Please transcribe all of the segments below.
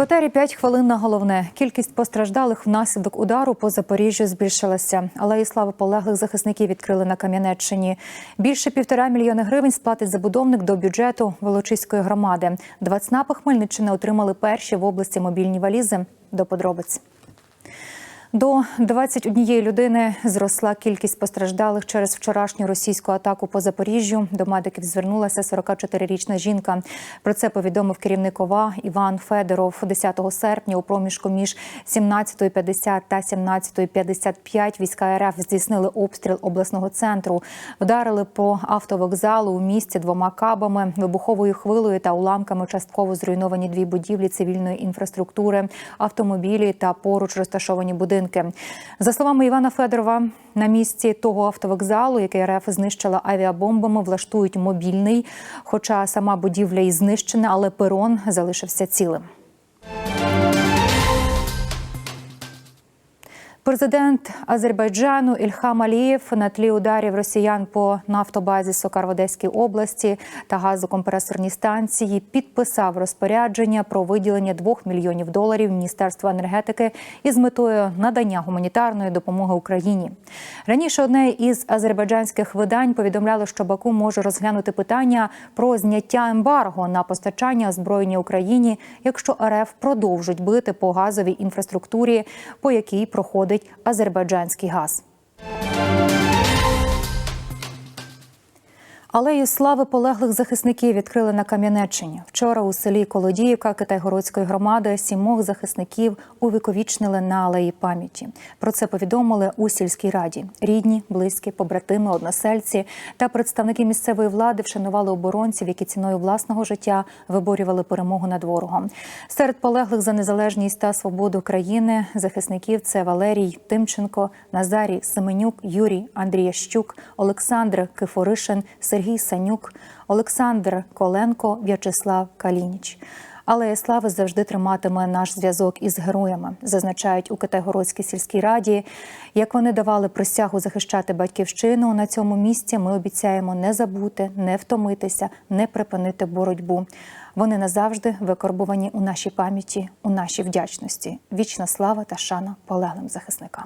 етері 5 хвилин на головне. Кількість постраждалих внаслідок удару по Запоріжжю збільшилася. але і слави полеглих захисників відкрили на Кам'янеччині. Більше півтора мільйони гривень сплатить забудовник до бюджету Волочиської громади. Два ЦНАПи Хмельниччини отримали перші в області мобільні валізи. До подробиць. До 21 людини зросла кількість постраждалих через вчорашню російську атаку по Запоріжжю. До медиків звернулася 44-річна жінка. Про це повідомив керівник ОВА Іван Федоров 10 серпня. У проміжку між 17.50 та 17.55 війська РФ здійснили обстріл обласного центру. Вдарили по автовокзалу у місті двома кабами, вибуховою хвилою та уламками. Частково зруйновані дві будівлі цивільної інфраструктури, автомобілі та поруч розташовані будинки. За словами Івана Федорова, на місці того автовокзалу, який РФ знищила авіабомбами, влаштують мобільний. Хоча сама будівля і знищена, але перон залишився цілим. Президент Азербайджану Ільхам Алієв на тлі ударів росіян по нафтобазі Сокар в Одеській області та газокомпресорній станції підписав розпорядження про виділення 2 мільйонів доларів Міністерства енергетики із метою надання гуманітарної допомоги Україні. Раніше одне із азербайджанських видань повідомляло, що Баку може розглянути питання про зняття ембарго на постачання озброєння Україні, якщо РФ продовжить бити по газовій інфраструктурі, по якій проходить азербайджанський газ. Алею слави полеглих захисників відкрили на Кам'янеччині. Вчора у селі Колодіївка Китайгородської громади сімох захисників увіковічнили на алеї пам'яті. Про це повідомили у сільській раді. Рідні, близькі, побратими, односельці та представники місцевої влади вшанували оборонців, які ціною власного життя виборювали перемогу над ворогом. Серед полеглих за незалежність та свободу країни захисників це Валерій Тимченко, Назарій Семенюк, Юрій Андріящук, Олександр Кифоришин, Сергій. Сергій Санюк, Олександр Коленко, В'ячеслав Калініч. Алея слави завжди триматиме наш зв'язок із героями, зазначають у Китайгородській сільській раді. Як вони давали присягу захищати батьківщину на цьому місці, ми обіцяємо не забути, не втомитися, не припинити боротьбу. Вони назавжди викорбувані у нашій пам'яті, у нашій вдячності. Вічна слава та шана полеглим захисникам.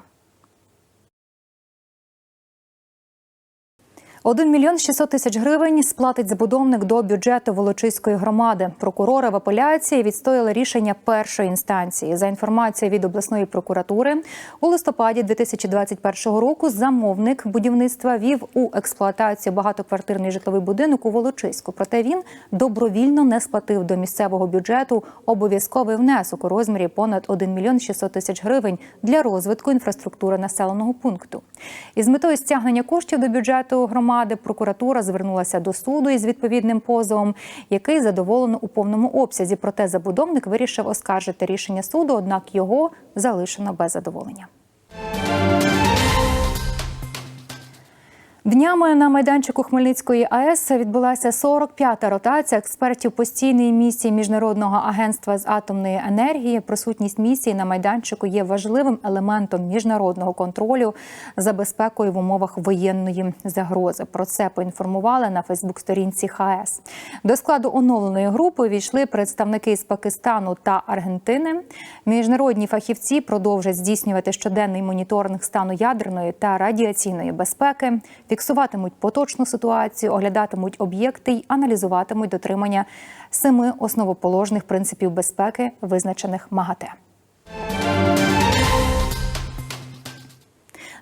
1 мільйон 600 тисяч гривень сплатить забудовник до бюджету Волочиської громади. Прокурори в апеляції відстояли рішення першої інстанції. За інформацією від обласної прокуратури, у листопаді 2021 року замовник будівництва вів у експлуатацію багатоквартирний житловий будинок у Волочиську. Проте він добровільно не сплатив до місцевого бюджету обов'язковий внесок у розмірі понад 1 мільйон 600 тисяч гривень для розвитку інфраструктури населеного пункту. Із метою стягнення коштів до бюджету громади громади прокуратура звернулася до суду із відповідним позовом, який задоволено у повному обсязі. Проте забудовник вирішив оскаржити рішення суду однак його залишено без задоволення. Днями на майданчику Хмельницької АЕС відбулася 45-та ротація експертів постійної місії міжнародного агентства з атомної енергії. Присутність місії на майданчику є важливим елементом міжнародного контролю за безпекою в умовах воєнної загрози. Про це поінформували на Фейсбук-сторінці ХАЕС. До складу оновленої групи увійшли представники з Пакистану та Аргентини. Міжнародні фахівці продовжать здійснювати щоденний моніторинг стану ядерної та радіаційної безпеки фіксуватимуть поточну ситуацію, оглядатимуть об'єкти й аналізуватимуть дотримання семи основоположних принципів безпеки, визначених МАГАТЕ.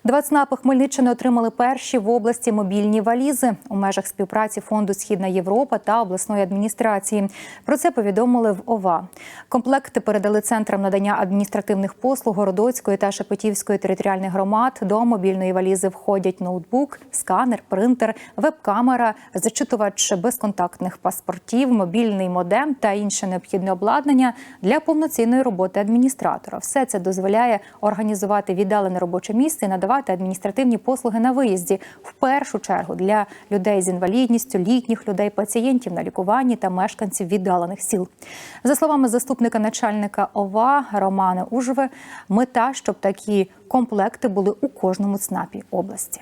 Два ЦНАПи Хмельниччини отримали перші в області мобільні валізи у межах співпраці фонду Східна Європа та обласної адміністрації. Про це повідомили в ОВА. Комплекти передали центрам надання адміністративних послуг Городоцької та Шепетівської територіальних громад. До мобільної валізи входять ноутбук, сканер, принтер, веб-камера, зачитувач безконтактних паспортів, мобільний модем та інше необхідне обладнання для повноцінної роботи адміністратора. Все це дозволяє організувати віддалене робоче місце і надавати надавати адміністративні послуги на виїзді в першу чергу для людей з інвалідністю, літніх людей, пацієнтів на лікуванні та мешканців віддалених сіл. За словами заступника начальника ОВА Романа Ужви, мета, щоб такі комплекти були у кожному ЦНАПі області.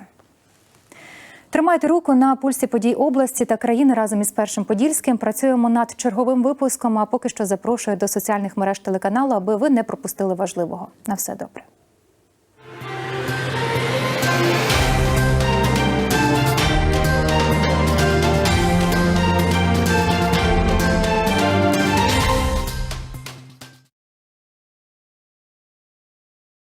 Тримайте руку на пульсі подій області та країни разом із першим подільським. Працюємо над черговим випуском. А поки що запрошую до соціальних мереж телеканалу, аби ви не пропустили важливого. На все добре.